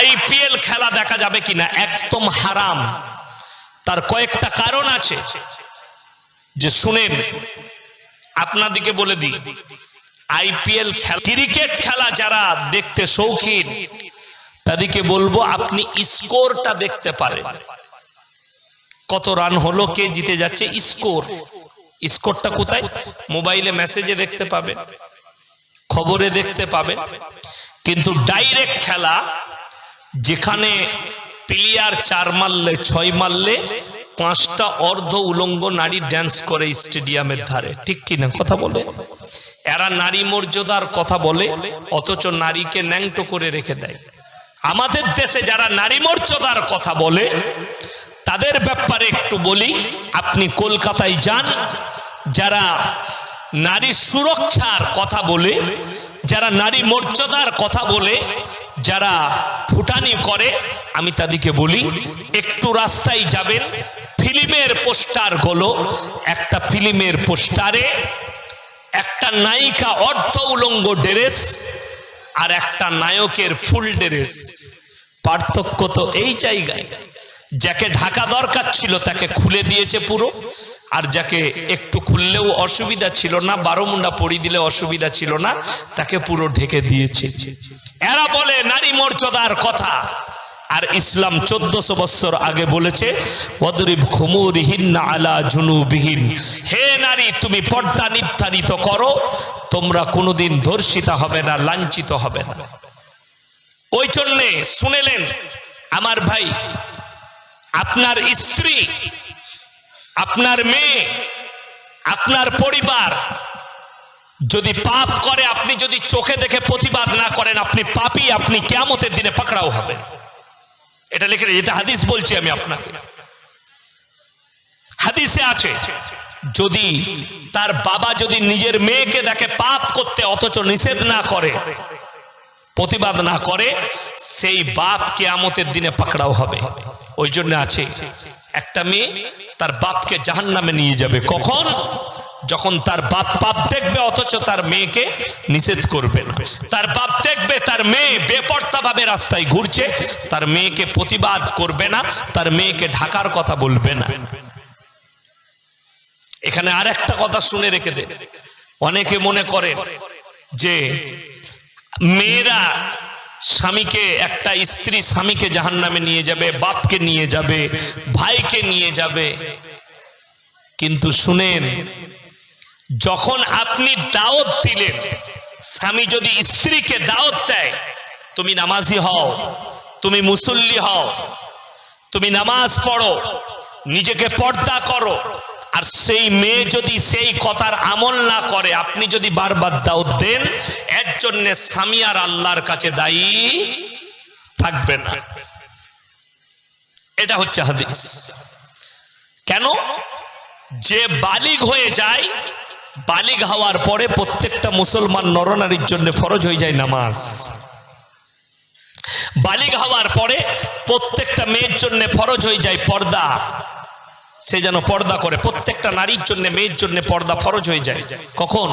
IPL খেলা দেখা যাবে কিনা একদম হারাম। তার কয়েকটা কারণ আছে। যে শুনেন আপনাদিকে বলে দিই, আইপিএল খেলা, ক্রিকেট খেলা যারা দেখতে শৌখিন, তাদেরকে বলব আপনি স্কোরটা দেখতে পারেন। কত রান হলো, কে জিতে যাচ্ছে, স্কোর। স্কোরটা কোথায়? মোবাইলে মেসেজে দেখতে পাবেন খবরে দেখতে পাবেন কিন্তু ডাইরেক্ট খেলা যেখানে প্লেয়ার চার মারলে, ছয় মারলে পাঁচটা অর্ধ উলঙ্গ নারী ড্যান্স করে স্টেডিয়ামের ধারে। ঠিক কিনা কথা বলে? এরা নারী মর্যাদার কথা বলে, অথচ নারীকে ন্যাংটো করে রেখে দেয়। আমাদের দেশে যারা নারী মর্যাদার কথা বলে, তাদের ব্যাপারে একটু বলি। আপনি কলকাতায় যান, যারা নারী সুরক্ষার কথা বলে, যারা নারী মর্যাদার কথা বলে যারা ফুটানি করে, আমি তাদেরকে বলি, একটু রাস্তায় যাবেন, ফিল্মের পোস্টারগুলো, একটা ফিল্মের পোস্টারে, একটা নায়িকা অর্ধ উলঙ্গ ড্রেস আর একটা নায়কের ফুল ড্রেস। পার্থক্য তো এই জায়গায়। যাকে ঢাকা দরকার ছিল তাকে খুলে দিয়েছে পুরো। আর যাকে একটু খুললেও অসুবিধা ছিল না, বারো মুন্ডা পরি দিলে অসুবিধা ছিল না, তাকে পুরো ঢেকে দিয়েছে। এরা বলে, নারী মর্যাদার কথা। আর ইসলাম চোদ্দশো বৎসর আগে বলেছে হে নারী, তুমি পর্দা নির্ধারিত করো, তোমরা কোনোদিন ধর্ষিতা হবে না, লাঞ্ছিত হবে না। ওই জন্যে শুনেলেন, আমার ভাই, আপনার স্ত্রী আপনার মেয়ে, আপনার পরিবার যদি পাপ করে, আপনি যদি চোখে দেখে প্রতিবাদ না করেন, আপনি পাপি, আপনি কেমতের দিনে পাকড়াও হবে। এটা লিখে এটা হাদিস বলছি আমি আপনাকে। হাদিসে আছে, যদি তার বাবা যদি নিজের মেয়েকে দেখে পাপ করতে অথচ নিষেধ না করে, প্রতিবাদ না করে, সেই বাপ কেয়ামতের দিনে পাকড়াও হবে। ওই জন্য আছে একটা মেয়ে তার বাপকে জাহান নামে নিয়ে যাবে। কখন? যখন তার বাপ পাপ দেখবে, অথচ তার মেয়েকে নিষেধ করবে না। তার বাপ দেখবে, তার মেয়ে বেপর্তা ভাবে রাস্তায় ঘুরছে, তার মেয়েকে প্রতিবাদ করবে না, তার মেয়েকে ঢাকার কথা বলবে না। এখানে আর একটা কথা শুনে রেখে দে। অনেকে মনে করে যে মেয়েরা স্বামীকে, একটা স্ত্রী স্বামীকে জাহান নামে নিয়ে যাবে, বাপকে নিয়ে যাবে, ভাইকে নিয়ে যাবে। কিন্তু শুনেন, যখন আপনি দাওয়াত দিলেন, স্বামী যদি স্ত্রীকে দাওয়াত দেয়, তুমি নামাজি হও, তুমি মুসল্লি হও, তুমি নামাজ পড়ো, নিজেকে পর্দা করো আর সেই মেয়ে যদি সেই কথার আমল না করে, আপনি যদি বারবার দাওয়াত দেন, এর জন্য স্বামী আর আল্লাহর কাছে দায়ী থাকবে না। এটা হচ্ছে হাদিস। কেন? যে বালিগ হয়ে যায়, বালিগ হওয়ার পরে প্রত্যেকটা মুসলমান নরনারীর জন্য ফরজ হয়ে যায় নামাজ। বালিগ হওয়ার পরে প্রত্যেকটা মেয়ের জন্য ফরজ হয়ে যায় পর্দা। সে যেন পর্দা করে। প্রত্যেকটা নারীর জন্য, মেয়ের জন্য পর্দা ফরজ হয়ে যায়। কখন?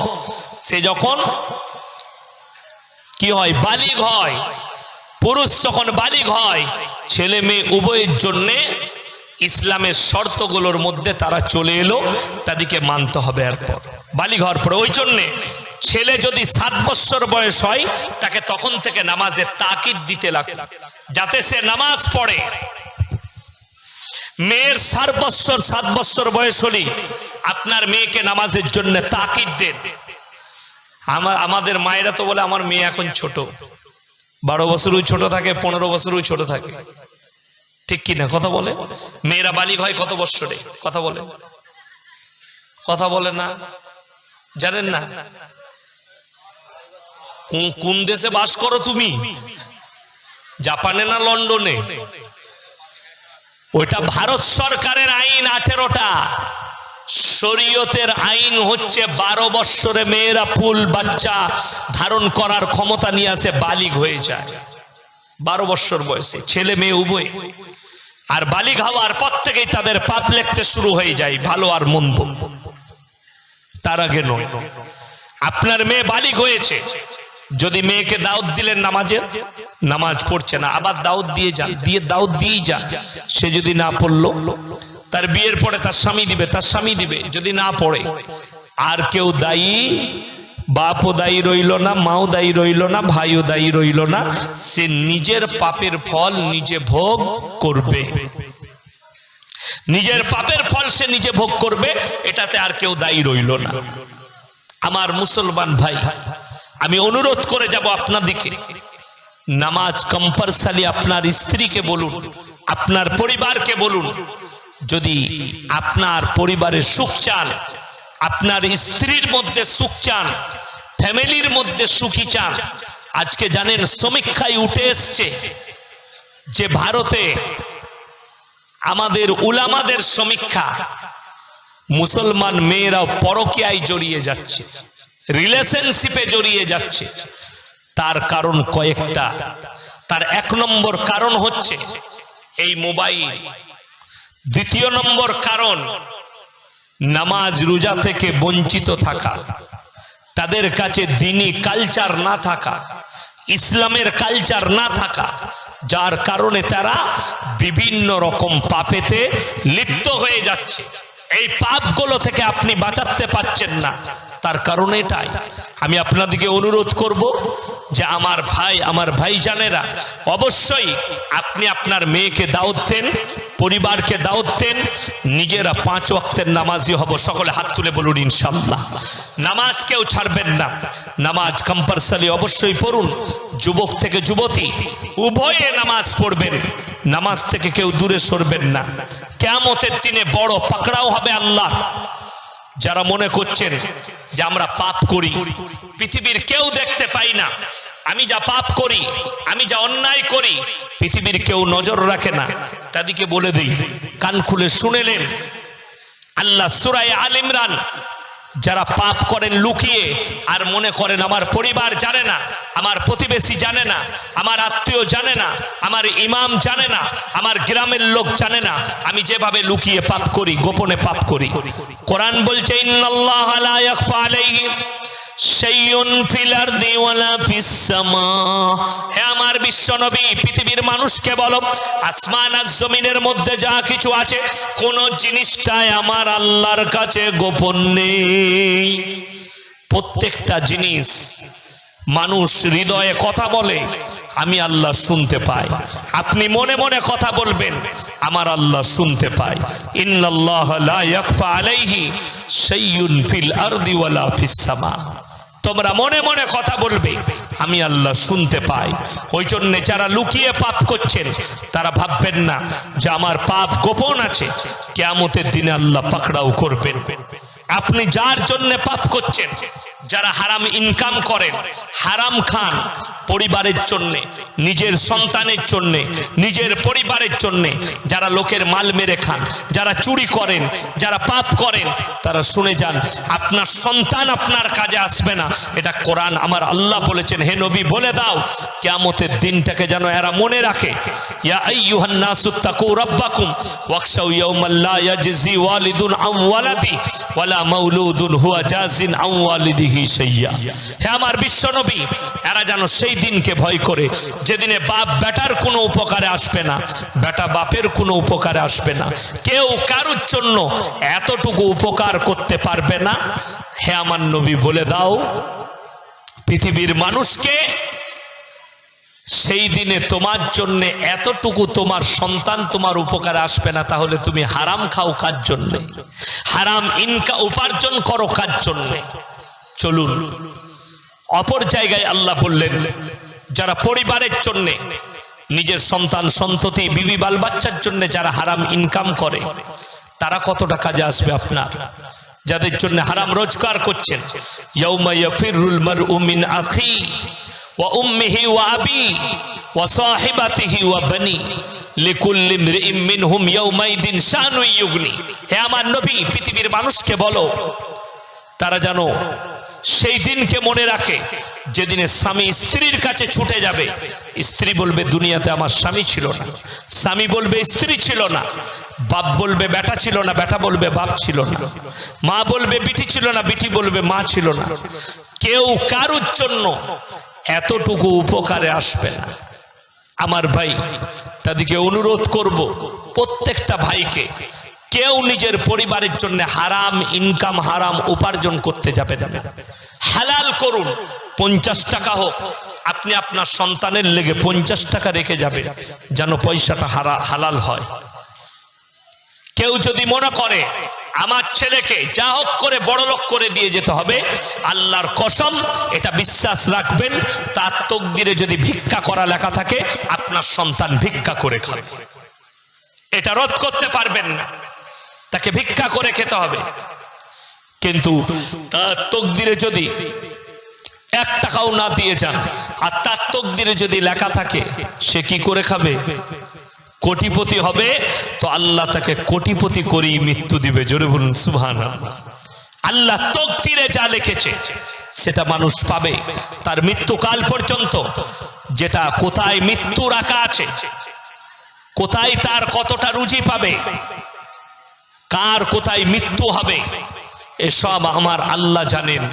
সে যখন কি হয়? বালিগ হয়। পুরুষ যখন বালিগ হয়, ছেলে মেয়ে উভয়ের জন্যে ইসলামের শর্তগুলোর মধ্যে তারা চলে এলো, তাদেরকে মানতে হবে এরপর। হওয়ার পরে ওই জন্যে ছেলে যদি সাত বৎসর বয়স হয়, তাকে তখন থেকে নামাজে তাকিদ দিতে লাগে যাতে সে নামাজ পড়ে। মেয়ের সাত বৎসর সাত বৎসর বয়স হলেই আপনার মেয়েকে নামাজের জন্য তাকিদ দেন। আমার, আমাদের মায়েরা তো বলে, আমার মেয়ে এখন ছোট। বারো বছরও ছোট থাকে, পনেরো বছরও ছোট থাকে। ঠিক কি না কথা বলে? মেয়েরা বালিক হয় কত বৎসরে? কথা বলে। কথা বলে না। জানেন না? কোন- কোন দেশে বাস করো তুমি? জাপানে না লন্ডনে? ওইটা ভারত সরকারের আইন আঠেরোটা। শরীয়তের আইন হচ্ছে বারো বৎসরে মেয়েরা ফুল বাচ্চা ধারণ করার ক্ষমতা নিয়ে আসে, বালিগ হয়ে যায়। বারো বৎসর বয়সে, ছেলে মেয়ে উভয়। আর বালিগ হওয়ার পর থেকেই তাদের পাপ লেখতে শুরু হয়ে যায়, ভালো আর মন্দ। তার আগে নয়। আপনার মেয়ে বালিগ হয়েছে। যদি মেয়েকে দাউদ দিলেন নামাজের, নামাজ পড়ছে না, আবার দাউদ দিয়ে যান, দিয়ে দাউদ দিয়েই যান। সে যদি না পড়ল, তার বিয়ের পরে তার স্বামী দিবে, তার স্বামী দিবে, যদি না পড়ে, আর কেউ দায়ী, বাপও দায়ী রইল না, মাও দায়ী রইল না, ভাইও দায়ী রইল না, সে নিজের পাপের ফল নিজে ভোগ করবে। নিজের পাপের ফল সে নিজে ভোগ করবে, এটাতে আর কেউ দায়ী রইল না। আমার মুসলমান ভাই আমি অনুরোধ করে যাব আপনাদিকে নামাজ কম্পালসারি আপনার স্ত্রীকে বলুন, আপনার পরিবারকে বলুন। যদি আপনার পরিবারে সুখ চান, আপনার স্ত্রীর মধ্যে সুখ চান, ফ্যামিলির মধ্যে সুখী চান, আজকে জানেন সমীক্ষায় উঠে এসছে যে ভারতে আমাদের উলামাদের সমীক্ষা মুসলমান মেয়েরাও পরকীয়ায় জড়িয়ে যাচ্ছে। রিলেশনশিপে জড়িয়ে যাচ্ছে। তার কারণ কয়েকটা। তার এক নম্বর কারণ হচ্ছে এই মোবাইল। দ্বিতীয় নম্বর কারণ নামাজ রোজা থেকে বঞ্চিত থাকা। তাদের কাছে দিনী কালচার না থাকা, ইসলামের কালচার না থাকা, যার কারণে তারা বিভিন্ন রকম পাপেতে লিপ্ত হয়ে যাচ্ছে। এই পাপগুলো থেকে আপনি বাঁচাতে পারছেন না। তার কারণ এটাই। আমি আপনাদেরকে অনুরোধ করব যে আমার ভাই আমার ভাই জানেরা অবশ্যই আপনি আপনার মেয়েকে দাওয়াত দেন, পরিবারকে দাওয়াত দেন, নিজেরা পাঁচ ওয়াক্তের নামাজি হব। সকলে হাত তুলে বলুন ইনশাল্লাহ নামাজ কেউ ছাড়বেন না। নামাজ কম্পালসারি অবশ্যই পড়ুন। যুবক থেকে যুবতী, উভয়ে নামাজ পড়বেন। নামাজ থেকে কেউ দূরে সরবেন না। কেমতের দিনে বড় পাকড়াও হবে আল্লাহ যারা মনে করছেন যে আমরা পাপ করি, পৃথিবীর কেউ দেখতে পাই না। আমি যা পাপ করি, আমি যা অন্যায় করি, পৃথিবীর কেউ নজর রাখে না। তাদেরকে বলে দিই, কান খুলে শুনেলেন আল্লাহ সুরাই আল ইমরান যারা পাপ করেন লুকিয়ে আর মনে করেন আমার পরিবার জানে না, আমার প্রতিবেশী জানে না, আমার আত্মীয় জানে না, আমার ইমাম জানে না, আমার গ্রামের লোক জানে না, আমি যেভাবে লুকিয়ে পাপ করি, গোপনে পাপ করি। কোরআন বলছে, ইন্নাল্লাহ লা ইয়াখফা আলাইহি শাইউন ফিল আরদি ওয়ালা ফিস সামা। হে আমার বিশ্বনবী, পৃথিবীর মানুষকে বলো আর জমিনের মধ্যে যা কিছু আছে জিনিসটাই আমার আল্লাহর কাছে গোপন নেই। প্রত্যেকটা জিনিস মানুষ হৃদয়ে কথা বলে, আমি আল্লাহ শুনতে পাই। আপনি মনে মনে কথা বলবেন, আমার আল্লাহ শুনতে পাই ইন্নাল্লাহ লা ফিল আরদি ওয়ালা ফিস সামা। তোমরা মনে মনে কথা বলবে। আমি আল্লাহ শুনতে পাই। ওই জন্য যারা লুকিয়ে পাপ করছেন, তারা ভাববেন না যে আমার পাপ গোপন আছে। কেমতের দিনে আল্লাহ পাকড়াও করবেন। আপনি যার জন্য পাপ করছেন যারা হারাম ইনকাম করেন, হারাম খান পরিবারের জন্য, নিজের সন্তানের জন্য, নিজের পরিবারের জন্য, যারা লোকের মাল মেরে খান, যারা চুরি করেন, যারা পাপ করেন, তারা শুনে যান, আপনার সন্তান আপনার কাজে আসবে না। এটা কোরআন আমার আল্লাহ বলেছেন, হে নবী বলে দাও, কিয়ামতের দিনটাকে যেন এরা মনে রাখে। ইয়া আইয়ুহান নাসু তাকু রাব্বাকুম, ওয়াখশাউ ইয়াওমান লা ইয়াজজি ওয়ালিদুন আম ওয়ালাদি, ওয়ালা মাউলুদুন হুয়া জাজিন আম ওয়ালিদিহি। শাইয়্যা হে আমার বিশ্বনবী, এরা যেন সেই দিনকে ভয় করে, যেদিনে বাপ বেটার কোনো উপকারে আসবে না, বেটা বাপের কোনো উপকারে আসবে না। কেউ কারুর জন্য এতটুকু উপকার করতে পারবে না। হে আমার নবী, বলে দাও, পৃথিবীর মানুষকে সেই দিনে তোমার জন্য এতটুকু তোমার সন্তান তোমার উপকারে আসবে না, তাহলে তুমি হারাম খাও কার জন্য? হারাম ইনকা উপার্জন করো কার জন্য? চলুন। অপর জায়গায় আল্লাহ বললেন, যারা পরিবারের জন্যে, নিজের সন্তান, সন্ততি, বিবি বাল বাচ্চার জন্য যারা হারাম ইনকাম করে, তারা কতটা কাজে আসবে আপনার? যাদের জন্য হারাম রোজগার করছেন। হে আমার নবী, পৃথিবীর মানুষকে বলো, তারা জানো সেই দিনকে মনে রাখে, যেদিনে স্বামী স্ত্রীর কাছে ছুটে যাবে। স্ত্রী বলবে, দুনিয়াতে আমার স্বামী ছিল না। স্বামী বলবে, স্ত্রী ছিল না। বাপ বলবে, বেটা ছিল না। বেটা বলবে, বাপ ছিল না। মা বলবে, বিটি ছিল না। বিটি বলবে, মা ছিল না। কেউ কারুর জন্য এতটুকু উপকারে আসবে না। আমার ভাই, তাদেরকে অনুরোধ করব, প্রত্যেকটা ভাইকে কেউ নিজের পরিবারের জন্য হারাম ইনকাম হারাম উপার্জন করতে যাবে হালাল করুন, পঞ্চাশ টাকা হোক, আপনি আপনার সন্তানের লেগে পঞ্চাশ টাকা রেখে যাবে, যেন পয়সাটা হারা, হালাল হয়। কেউ যদি মনে করে, আমার ছেলেকে যা হোক করে বড় লোক করে দিয়ে যেতে হবে, আল্লাহর কসম, এটা বিশ্বাস রাখবেন, তার তকদিরে যদি ভিক্ষা করা লেখা থাকে, আপনার সন্তান ভিক্ষা করে খাবে। এটা রোধ করতে পারবেন না। তাকে ভিক্ষা করে খেতে হবে। কিন্তু তার তকদিরে যদি এক টাকাও না দিয়ে যান, আর তার তকদিরে যদি লেখা থাকে, সে কি করে খাবে? কোটিপতি হবে, তো আল্লাহ তাকে কোটিপতি করেই মৃত্যু দিবে। জোরে বলুন সুবহান আল্লাহ তকদিরে যা লিখেছে, সেটা মানুষ পাবে। তার মৃত্যুকাল পর্যন্ত যেটা কোথায় মৃত্যু রাখা আছে, কোথায় তার কতটা রুজি পাবে কার কোথায় মৃত্যু হবে? এসব আমার আল্লাহ জানেন।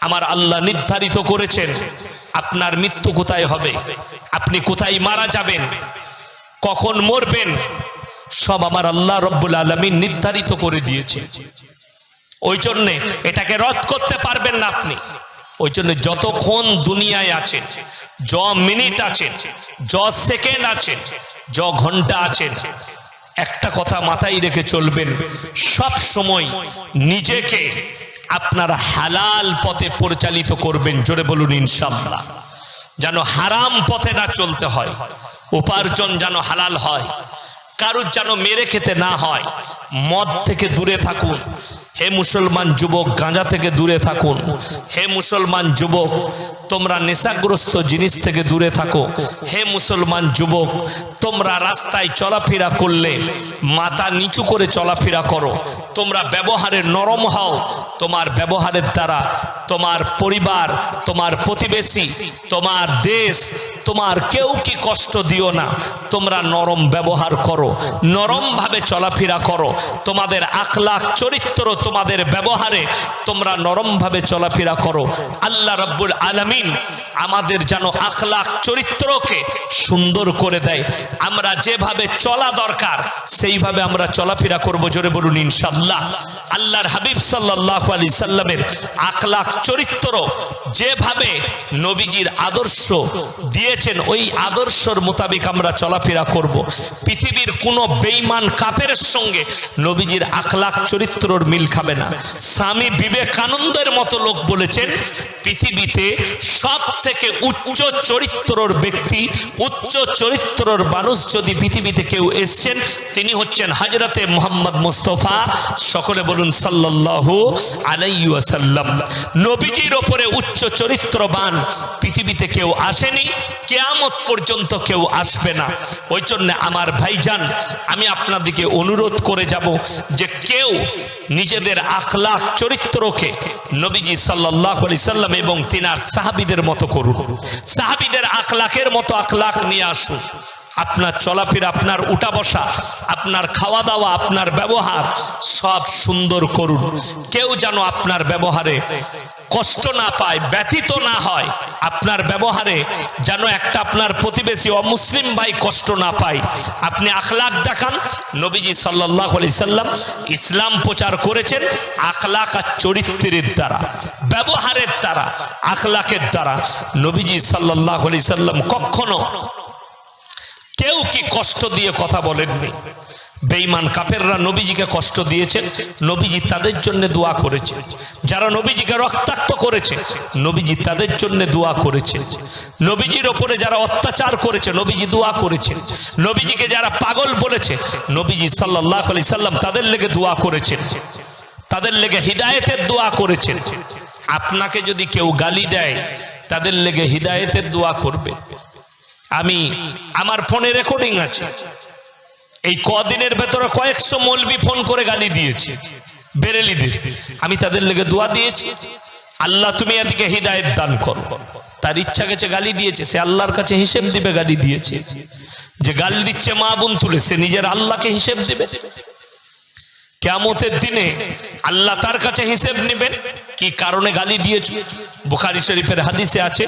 আমার আল্লাহ নির্ধারিত করেছেন আপনার মৃত্যু কোথায় হবে। আপনি কোথায় মারা যাবেন? কখন মরবেন? সব আমার আল্লাহ রব্বুল আলমিন নির্ধারিত করে দিয়েছে। ওই জন্যে এটাকে রদ করতে পারবেন না আপনি। ওই জন্য যতক্ষণ দুনিয়ায় আছেন, য মিনিট আছেন, য সেকেন্ড আছেন, য ঘণ্টা আছেন একটা কথা মাথায় রেখে চলবেন। সব সময় নিজেকে আপনার হালাল পথে পরিচালিত করবেন, জোরে বলুন ইনশাল্লাহ যেন হারাম পথে না চলতে হয়, উপার্জন যেন হালাল হয়, কারুর যেন মেরে খেতে না হয়, মদ থেকে দূরে থাকুন হে মুসলমান যুবক, গাঁজা থেকে দূরে থাকুন। হে মুসলমান যুবক, তোমরা নেশাগ্রস্ত জিনিস থেকে দূরে থাকো। হে মুসলমান যুবক, তোমরা রাস্তায় চলাফেরা করলে, মাথা নিচু করে চলাফেরা করো। তোমরা ব্যবহারে নরম হও। তোমার ব্যবহারের দ্বারা তোমার পরিবার, তোমার প্রতিবেশী, তোমার দেশ, তোমার কেউ কি কষ্ট দিও না। তোমরা নরম ব্যবহার করো, নরমভাবে চলাফেরা করো। তোমাদের আখলাখ, চরিত্র তোমাদের ব্যবহারে তোমরা নরমভাবে চলাফেরা করো। আল্লাহ রব্বুল আলমিন আমাদের যেন আখলাখ চরিত্রকে সুন্দর করে দেয়। আমরা যেভাবে চলা দরকার, সেইভাবে আমরা চলাফেরা করব, জোরে বলুন ইনশাল্লাহ আল্লাহর হাবিব সাল্লাহ আলি সাল্লামের আখলাখ চরিত্র যেভাবে নবীজির আদর্শ দিয়েছেন, ওই আদর্শর মোতাবেক আমরা চলাফেরা করব। পৃথিবীর কোনো বেইমান কাপের সঙ্গে নবীজির আখলাখ চরিত্রর মিল খাবে না। স্বামী বিবেকানন্দের মতো লোক বলেছেন, পৃথিবীতে সব থেকে উচ্চ চরিত্রর ব্যক্তি, উচ্চ চরিত্রর মানুষ যদি পৃথিবীতে কেউ এসছেন, তিনি হচ্ছেন হাজরতে মোহাম্মদ মুস্তফা। সকলে বলুন সাল্লাল্লাহু আলাইহি ওয়াসাল্লাম। নবীজির ওপরে উচ্চ চরিত্রবান পৃথিবীতে কেউ আসেনি, কেয়ামত পর্যন্ত কেউ আসবে না। ওই জন্য আমার ভাইজান, আমি আপনাদেরকে অনুরোধ করে যাব যে কেউ নিজেদের আখলাখ, চরিত্রকে নবীজি সাল্লাহ আলি সাল্লাম এবং তিনার সাহাবিদের মতো করুন। সাহাবিদের আখলাখের মতো আখলাখ নিয়ে আসুন। আপনার চলাফেরা, আপনার উঠা বসা আপনার খাওয়া দাওয়া আপনার ব্যবহার সব সুন্দর করুন। কেউ যেন আপনার ব্যবহারে কষ্ট না পায়, ব্যথিত না হয়, আপনার ব্যবহারে যেন একটা আপনার প্রতিবেশী অমুসলিম ভাই কষ্ট না পায়। আপনি আখলাক দেখান, নবীজি সাল্লাহ সাল্লাম ইসলাম প্রচার করেছেন আখলাক আর চরিত্রের দ্বারা, ব্যবহারের দ্বারা, আখলাকের দ্বারা। নবীজি সাল্লাহ সাল্লাম কখনো কেউ কি কষ্ট দিয়ে কথা বলেননি? বেঈমান কাপেররা নবীজিকে কষ্ট দিয়েছেন, নবীজি তাদের জন্য দোয়া করেছে। যারা নবীজিকে রক্তাক্ত করেছে, নবীজি তাদের জন্য দোয়া করেছে। নবীজির ওপরে যারা অত্যাচার করেছে, নবীজি দোয়া করেছেন নবীজিকে যারা পাগল বলেছে, নবীজি সাল্লাহ আলি সাল্লাম তাদের লেগে দোয়া করেছেন। তাদের লেগে হৃদায়তের দোয়া করেছেন। আপনাকে যদি কেউ গালি দেয়, তাদের লেগে হৃদায়তের দোয়া করবে। আমি আমার ফোনে রেকর্ডিং আছে। এই কদিনের ভেতরে কয়েকশো মলবি ফোন করে গালি দিয়েছে বেরেলিদের আমি তাদের লেগে দোয়া দিয়েছি। আল্লাহ তুমি এদিকে হৃদায়ত দান করো। তার ইচ্ছা গেছে গালি দিয়েছে, সে আল্লাহর কাছে হিসেব দিবে গালি দিয়েছে। যে গালি দিচ্ছে মা বোন তুলে, সে নিজের আল্লাহকে হিসেব দিবে। কেমতের দিনে আল্লাহ তার কাছে হিসেব নেবেন কি কারণে গালি দিয়েছ? বুখারি শরীফের হাদিসে আছে,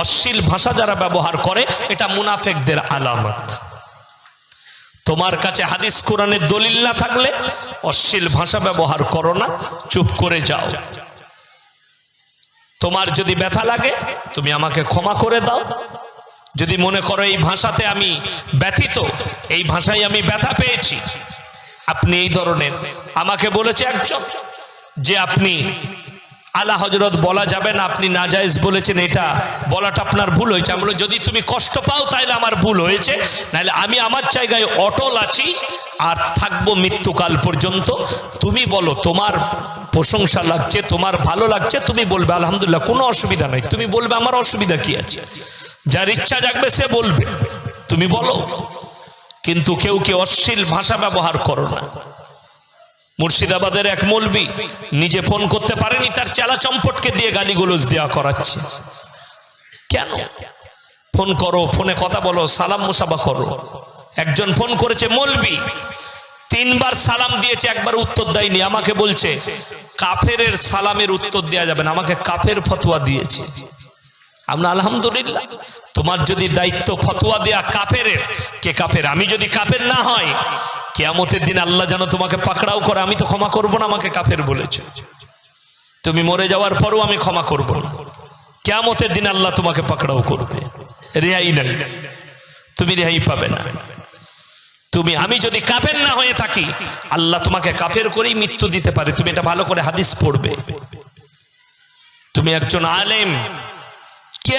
অশ্লীল ভাষা যারা ব্যবহার করে, এটা মুনাফেকদের আলামত। তোমার কাছে হাদিস কোরআনের দলিল না থাকলে অশ্লীল ভাষা ব্যবহার করো না, চুপ করে যাও। তোমার যদি ব্যথা লাগে, তুমি আমাকে ক্ষমা করে দাও। যদি মনে করো এই ভাষাতে আমি ব্যথিত, এই ভাষায় আমি ব্যথা পেয়েছি, আপনি এই ধরনের আমাকে বলেছে একজন যে আপনি আলা হজরত বলা যাবে না, আপনি নাজায়েজ বলেছেন এটা। বলাটা আপনার ভুল হয়েছে। আমি যদি তুমি কষ্ট পাও তাহলে আমার ভুল হয়েছে, নাহলে আমি আমার জায়গায় অটল আছি আর থাকব মৃত্যুকাল পর্যন্ত। তুমি বলো, তোমার প্রশংসা লাগছে, তোমার ভালো লাগছে, তুমি বলবে, আলহামদুলিল্লাহ, কোনো অসুবিধা নাই। তুমি বলবে, আমার অসুবিধা কি আছে? যার ইচ্ছা জাগবে, সে বলবে। তুমি বলো, কিন্তু কেউ কেউ অশ্লীল ভাষা ব্যবহার করো না? মুর্শিদাবাদের এক মলবি নিজে ফোন করতে পারেনি, তার চেলা চম্পটকে দিয়ে গালি গালিগুলোজ দেওয়া করাচ্ছে। কেন? ফোন করো, ফোনে কথা বলো, সালাম মুসাফা করো। একজন ফোন করেছে, মলবি, তিনবার সালাম দিয়েছে, একবার উত্তর দেয়নি, আমাকে বলছে, কাফেরের সালামের উত্তর দেওয়া যাবে না, আমাকে কাফের ফতোয়া দিয়েছে। আমরা আলহামদুলিল্লাহ। তোমার যদি দায়িত্ব ফতোয়া দেয়া কাফেরের, কে কাফের? আমি যদি কাফের না হয়, কেয়ামতের দিন আল্লাহ যেন তোমাকে পাকড়াও করে, আমি তো ক্ষমা করব না, আমাকে কাফের বলেছে। তুমি মরে যাওয়ার পরও আমি ক্ষমা করব না। কেয়ামতের দিন আল্লাহ তোমাকে পাকড়াও করবে। রেহাই নাই তুমি রেহাই পাবে না। তুমি, আমি যদি কাফের না হয়ে থাকি, আল্লাহ তোমাকে কাফের করেই মৃত্যু দিতে পারে। তুমি এটা ভালো করে হাদিস পড়বে। তুমি একজন আলেম।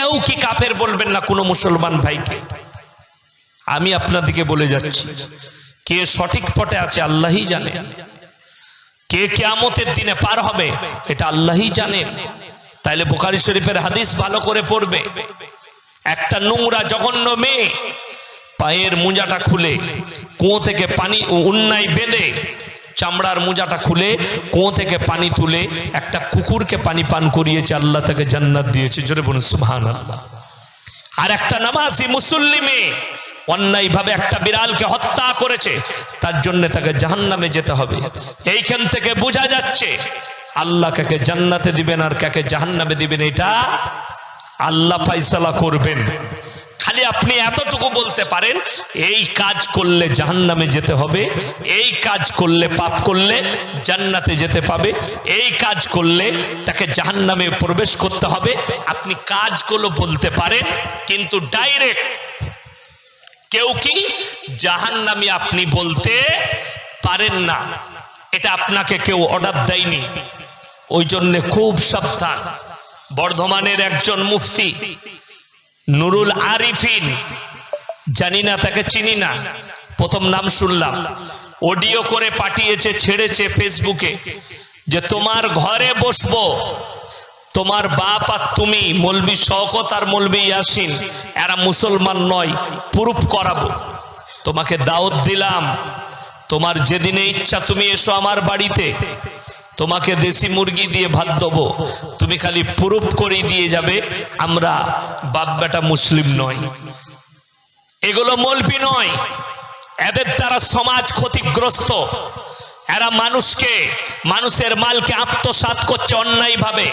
কেউ কি কাফের বলবেন না কোনো মুসলমান ভাইকে? আমি আপনাদেরকে বলে যাচ্ছি, কে সঠিক পথে আছে আল্লাহই জানে। কে কেয়ামতের দিনে পার হবে, এটা আল্লাহই জানেন তাইলে বোকারি শরীফের হাদিস ভালো করে পড়বে। একটা নোংরা, জঘন্য মেয়ে পায়ের মোজাটা খুলে কুয়ো থেকে পানি, উন্নায় বেঁধে চামড়ার মোজাটা খুলে, কুয়ো থেকে পানি তুলে, একটা কুকুরকে পানি পান করিয়েছে, আল্লাহ তাকে জান্নাত দিয়েছে। জোরে বলুন সুবহান আল্লাহ আর একটা নামাজি মুসল্লিমে অন্যায়ভাবে একটা বিড়ালকে হত্যা করেছে, তার জন্য তাকে জাহান্নামে যেতে হবে। এইখান থেকে বোঝা যাচ্ছে, আল্লাহ কাকে জান্নাতে দিবেন আর কাকে জাহান্নামে দিবেন, এটা আল্লাহ ফাইসালা করবেন। খালি আপনি এতটুকু বলতে পারেন, এই কাজ করলে জাহান্নামে যেতে হবে, এই কাজ করলে পাপ করলে জান্নাতে যেতে পাবে, এই কাজ করলে তাকে জাহান্নামে প্রবেশ করতে হবে। আপনি কাজগুলো বলতে পারেন, কিন্তু ডাইরেক্ট কেউ কি জাহান্নামি আপনি বলতে পারেন না। এটা আপনাকে কেউ অর্ডার দেয়নি। ওই জন্যে খুব সাবধান। বর্ধমানের একজন মুফতি নুরুল আরিফিন। জানি না, তাকে চিনি না। প্রথম নাম শুনলাম। অডিও করে পাঠিয়েছে, ছেড়েছে ফেসবুকে যে তোমার ঘরে বসবো। তোমার বাপ আর তুমি, মলবি শওকত আর মলবি ইয়াসিন, এরা মুসলমান নয়, প্রুফ করাবো। তোমাকে দাওয়াত দিলাম। তোমার যেদিনে ইচ্ছা তুমি এসো আমার বাড়িতে। তোমাকে দেশি মুরগি দিয়ে ভাত দেবো। তুমি খালি প্রুফ করে দিয়ে যাবে, আমরা বাপ বেটা মুসলিম নয় এগুলো মলবি নয়। এদের দ্বারা সমাজ ক্ষতিগ্রস্ত। এরা মানুষকে, মানুষের মালকে আত্মসাৎ করছে অন্যায়ভাবে।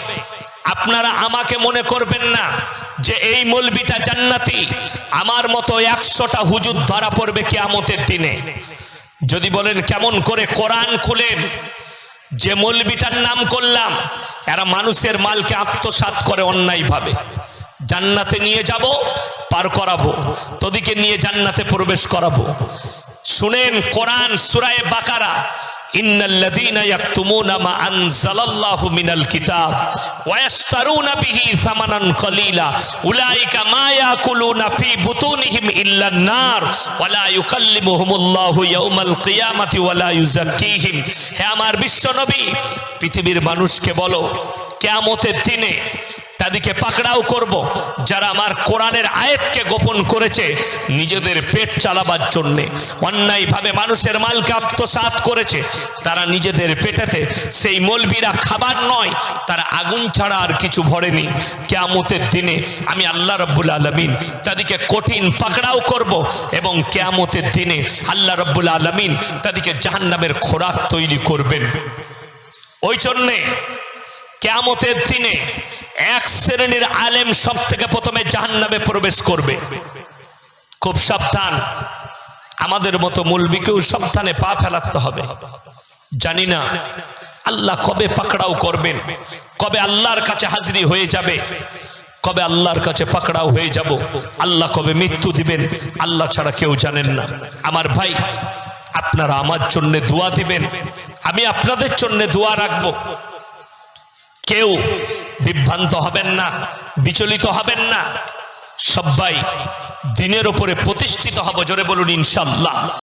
আপনারা আমাকে মনে করবেন না যে এই মলবিটা জান্নাতি। আমার মতো একশোটা হুজুর ধরা পড়বে কেয়ামতের দিনে। যদি বলেন কেমন করে কোরআন খুলেন যে মলবিটার নাম করলাম, এরা মানুষের মালকে আত্মসাত করে অন্যায়ভাবে। জান্নাতে নিয়ে যাব, পার করাবো, তোদিকে নিয়ে জান্নাতে প্রবেশ করাবো। শুনেন কোরআন সুরায় বাকারা ইন্নাল্লাযীনা ইয়াকতুমুনা মা আনজালাল্লাহু মিনাল কিতাব ওয়া ইয়াশতারুনা বিহি সামানান কলিলা। উলাইকা মা ইয়াকুলুনা ফি বুতুনিহিম ইল্লান নার ওয়া লা ইউকাল্লিমুহুমুল্লাহু ইয়াউমাল কিয়ামাতি ওয়া লা ইউযাক্কিহিম। হে আমার বিশ্বনবী, পৃথিবীর মানুষকে বলো, কিয়ামতের দিনে তাদেরকে পাকড়াও করব। যারা আমার কোরআনের আয়াতকে গোপন করেছে, নিজেদের পেট চালাবার জন্যে। অন্যায়ভাবে মানুষের মালকে আত্মসাৎ করেছে, তারা নিজেদের পেটেতে সেই মলবিরা খাবার নয়, তারা আগুন ছাড়া আর কিছু ভরেনি। কেয়ামতের দিনে আমি আল্লাহ রব্বুল আলমিন তাদেরকে কঠিন পাকড়াও করব এবং কেয়ামতের দিনে আল্লাহ রব্বুল আলমিন তাদেরকে জাহান্নামের খোরাক তৈরি করবেন। ওই জন্যে কেয়ামতের দিনে এক শ্রেণির আলেম সব থেকে প্রথমে জাহান্নামে প্রবেশ করবে। খুব সাবধান। আমাদের মতো মুলবিকেও সাবধানে পা ফেলাতে হবে। জানি না আল্লাহ কবে পাকড়াও করবেন, কবে আল্লাহর কাছে হাজিরি হয়ে যাবে, কবে আল্লাহর কাছে পাকড়াও হয়ে যাব, আল্লাহ কবে মৃত্যু দিবেন, আল্লাহ ছাড়া কেউ জানেন না। আমার ভাই, আপনারা আমার জন্য দোয়া দিবেন, আমি আপনাদের জন্য দোয়া রাখব। কেউ বিভ্রান্ত হবেন না বিচলিত হবেন না। সবাই দিনের ওপরে প্রতিষ্ঠিত হব জোরে বলুন ইনশাল্লাহ